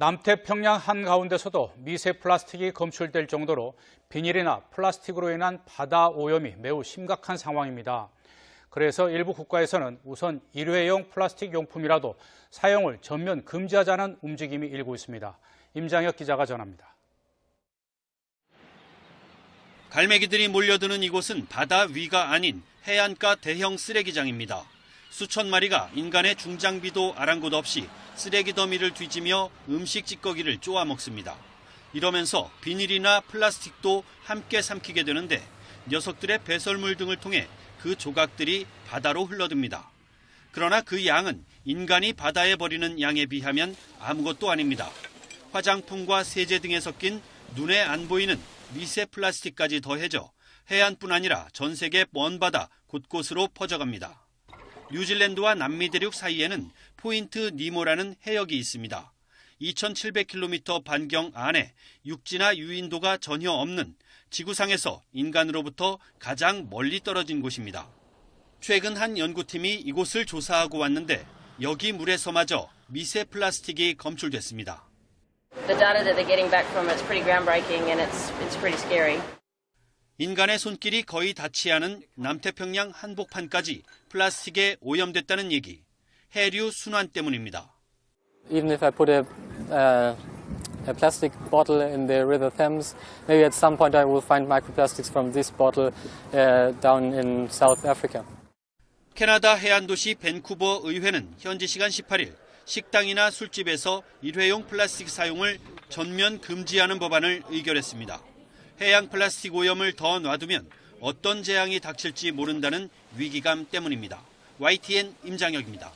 남태평양 한가운데서도 미세 플라스틱이 검출될 정도로 비닐이나 플라스틱으로 인한 바다 오염이 매우 심각한 상황입니다. 그래서 일부 국가에서는 우선 일회용 플라스틱 용품이라도 사용을 전면 금지하자는 움직임이 일고 있습니다. 임장혁 기자가 전합니다. 갈매기들이 몰려드는 이곳은 바다 위가 아닌 해안가 대형 쓰레기장입니다. 수천 마리가 인간의 중장비도 아랑곳 없이 쓰레기 더미를 뒤지며 음식 찌꺼기를 쪼아 먹습니다. 이러면서 비닐이나 플라스틱도 함께 삼키게 되는데 녀석들의 배설물 등을 통해 그 조각들이 바다로 흘러듭니다. 그러나 그 양은 인간이 바다에 버리는 양에 비하면 아무것도 아닙니다. 화장품과 세제 등에 섞인 눈에 안 보이는 미세 플라스틱까지 더해져 해안뿐 아니라 전 세계 먼 바다 곳곳으로 퍼져갑니다. 뉴질랜드와 남미 대륙 사이에는 포인트 니모라는 해역이 있습니다. 2,700km 반경 안에 육지나 유인도가 전혀 없는 지구상에서 인간으로부터 가장 멀리 떨어진 곳입니다. 최근 한 연구팀이 이곳을 조사하고 왔는데 여기 물에서마저 미세 플라스틱이 검출됐습니다. The data that they're getting back from it's pretty groundbreaking and it's it's pretty scary. 인간의 손길이 거의 닿지 않은 남태평양 한복판까지 플라스틱에 오염됐다는 얘기. 해류 순환 때문입니다. Even if I put a, uh, a plastic bottle in the River Thames, maybe at some point I will find microplastics from this bottle uh, down in South Africa. 캐나다 해안 도시 밴쿠버 의회는 현지 시간 18일 식당이나 술집에서 일회용 플라스틱 사용을 전면 금지하는 법안을 의결했습니다. 해양 플라스틱 오염을 더 놔두면 어떤 재앙이 닥칠지 모른다는 위기감 때문입니다. YTN 임장혁입니다.